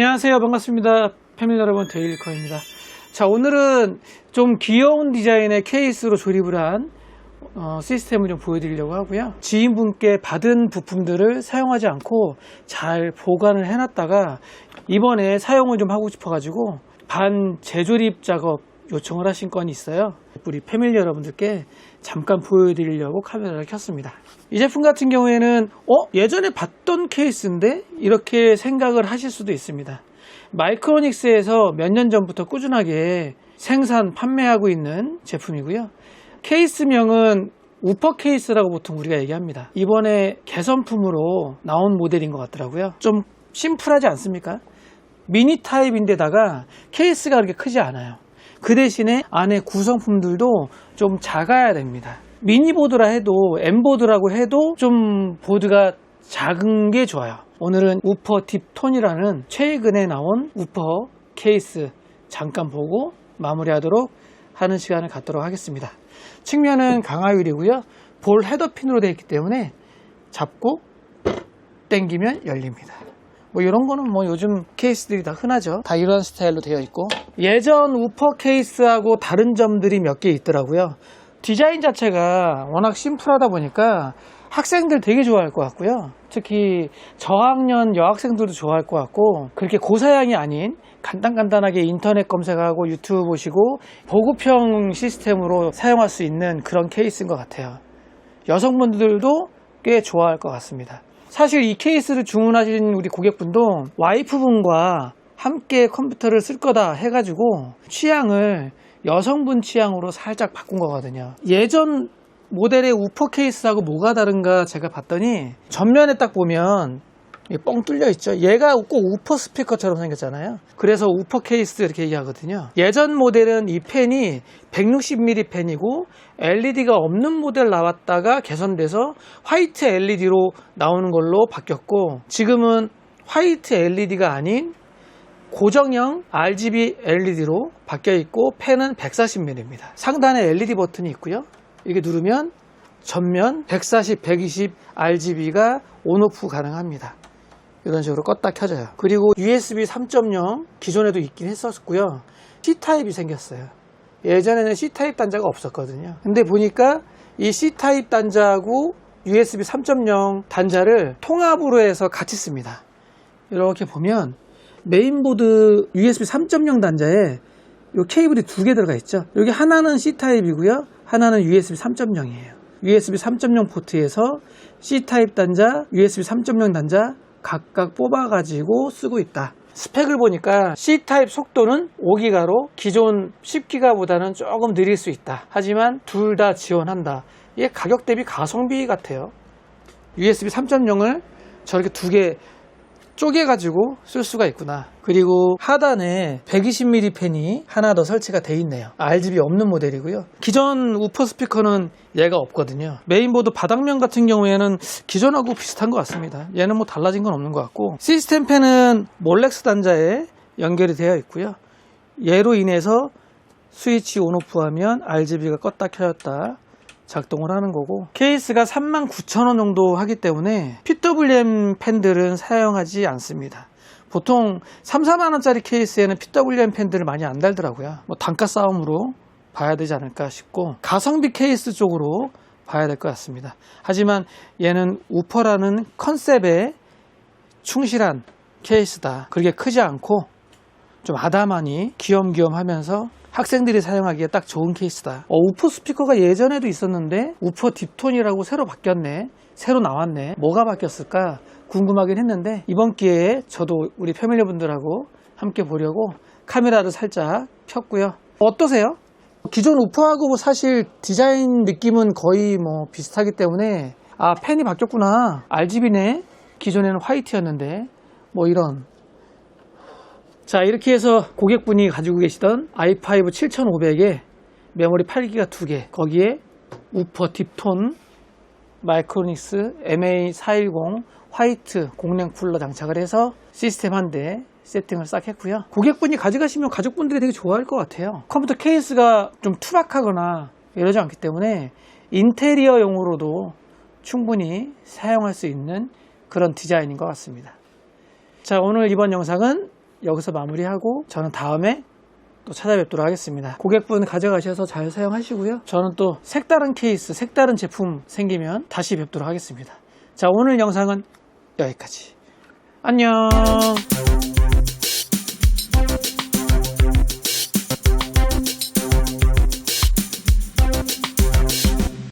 안녕하세요. 반갑습니다. 패밀리 여러분, 데일리커입니다. 자, 오늘은 좀 귀여운 디자인의 케이스로 조립을 한 어, 시스템을 좀 보여드리려고 하고요. 지인분께 받은 부품들을 사용하지 않고 잘 보관을 해놨다가 이번에 사용을 좀 하고 싶어 가지고 반 재조립 작업 요청을 하신 건이 있어요. 우리 패밀리 여러분들께 잠깐 보여드리려고 카메라를 켰습니다. 이 제품 같은 경우에는 어 예전에 봤던 케이스인데 이렇게 생각을 하실 수도 있습니다. 마이크로닉스에서 몇 년 전부터 꾸준하게 생산 판매하고 있는 제품이고요. 케이스명은 우퍼 케이스라고 보통 우리가 얘기합니다. 이번에 개선품으로 나온 모델인 것 같더라고요. 좀 심플하지 않습니까? 미니 타입인데다가 케이스가 그렇게 크지 않아요. 그 대신에 안에 구성품들도 좀 작아야 됩니다. 미니보드라 해도 M보드라고 해도 좀 보드가 작은 게 좋아요. 오늘은 우퍼 딥톤이라는 최근에 나온 우퍼 케이스 잠깐 보고 마무리하도록 하는 시간을 갖도록 하겠습니다. 측면은 강화유리고요. 볼 헤더핀으로 되어 있기 때문에 잡고 당기면 열립니다. 뭐 이런 거는 뭐 요즘 케이스들이 다 흔하죠. 다 이런 스타일로 되어 있고 예전 우퍼 케이스하고 다른 점들이 몇 개 있더라고요. 디자인 자체가 워낙 심플하다 보니까 학생들 되게 좋아할 것 같고요. 특히 저학년 여학생들도 좋아할 것 같고 그렇게 고사양이 아닌 간단간단하게 인터넷 검색하고 유튜브 보시고 보급형 시스템으로 사용할 수 있는 그런 케이스인 것 같아요. 여성분들도 꽤 좋아할 것 같습니다. 사실 이 케이스를 주문하신 우리 고객분도 와이프분과 함께 컴퓨터를 쓸 거다 해가지고 취향을 여성분 취향으로 살짝 바꾼 거거든요. 예전 모델의 우퍼 케이스하고 뭐가 다른가 제가 봤더니 전면에 딱 보면 뻥 뚫려 있죠. 얘가 꼭 우퍼 스피커처럼 생겼잖아요. 그래서 우퍼 케이스 이렇게 얘기하거든요. 예전 모델은 이 펜이 160mm 펜이고 LED가 없는 모델 나왔다가 개선돼서 화이트 LED로 나오는 걸로 바뀌었고 지금은 화이트 LED가 아닌 고정형 RGB LED로 바뀌어 있고 펜은 140mm입니다. 상단에 LED 버튼이 있고요. 이게 누르면 전면 140, 120 RGB가 온오프 가능합니다. 이런 식으로 껐다 켜져요. 그리고 USB 3.0 기존에도 있긴 했었고요. C타입이 생겼어요. 예전에는 C타입 단자가 없었거든요. 근데 보니까 이 C타입 단자하고 USB 3.0 단자를 통합으로 해서 같이 씁니다. 이렇게 보면 메인보드 USB 3.0 단자에 이 케이블이 두 개 들어가 있죠. 여기 하나는 C타입이고요. 하나는 USB 3.0이에요. USB 3.0 포트에서 C타입 단자, USB 3.0 단자 각각 뽑아가지고 쓰고 있다. 스펙을 보니까 C타입 속도는 5기가로 기존 10기가보다는 조금 느릴 수 있다. 하지만 둘 다 지원한다. 이게 가격 대비 가성비 같아요. USB 3.0을 저렇게 두개 쪼개가지고 쓸 수가 있구나. 그리고 하단에 120mm 펜이 하나 더 설치가 돼 있네요. RGB 없는 모델이고요. 기존 우퍼 스피커는 얘가 없거든요. 메인보드 바닥면 같은 경우에는 기존하고 비슷한 것 같습니다. 얘는 뭐 달라진 건 없는 것 같고 시스템 펜은 몰렉스 단자에 연결이 되어 있고요. 얘로 인해서 스위치 온오프 하면 RGB가 껐다 켜졌다 작동을 하는 거고 케이스가 39,000원 정도 하기 때문에 PWM 펜들은 사용하지 않습니다. 보통 3, 4만 원짜리 케이스에는 PWM 펜들을 많이 안 달더라고요. 뭐 단가 싸움으로 봐야 되지 않을까 싶고 가성비 케이스 쪽으로 봐야 될 것 같습니다. 하지만 얘는 우퍼라는 컨셉에 충실한 케이스다. 그렇게 크지 않고 좀 아담하니 귀염귀염 하면서 학생들이 사용하기에 딱 좋은 케이스다. 어, 우퍼 스피커가 예전에도 있었는데 우퍼 딥톤이라고 새로 바뀌었네. 새로 나왔네. 뭐가 바뀌었을까 궁금하긴 했는데 이번 기회에 저도 우리 패밀리 분들하고 함께 보려고 카메라를 살짝 켰고요. 어떠세요? 기존 우퍼하고 사실 디자인 느낌은 거의 뭐 비슷하기 때문에 아 펜이 바뀌었구나. RGB네. 기존에는 화이트였는데 뭐 이런 자 이렇게 해서 고객분이 가지고 계시던 i5 7500에 메모리 8기가 2개 거기에 우퍼 딥톤 마이크로닉스 MA410 화이트 공랭 쿨러 장착을 해서 시스템 한 대 세팅을 싹 했고요. 고객분이 가져가시면 가족분들이 되게 좋아할 것 같아요. 컴퓨터 케이스가 좀 투박하거나 이러지 않기 때문에 인테리어용으로도 충분히 사용할 수 있는 그런 디자인인 것 같습니다. 자 오늘 이번 영상은 여기서 마무리하고 저는 다음에 또 찾아뵙도록 하겠습니다. 고객분 가져가셔서 잘 사용하시고요. 저는 또 색다른 케이스, 색다른 제품 생기면 다시 뵙도록 하겠습니다. 자, 오늘 영상은 여기까지. 안녕.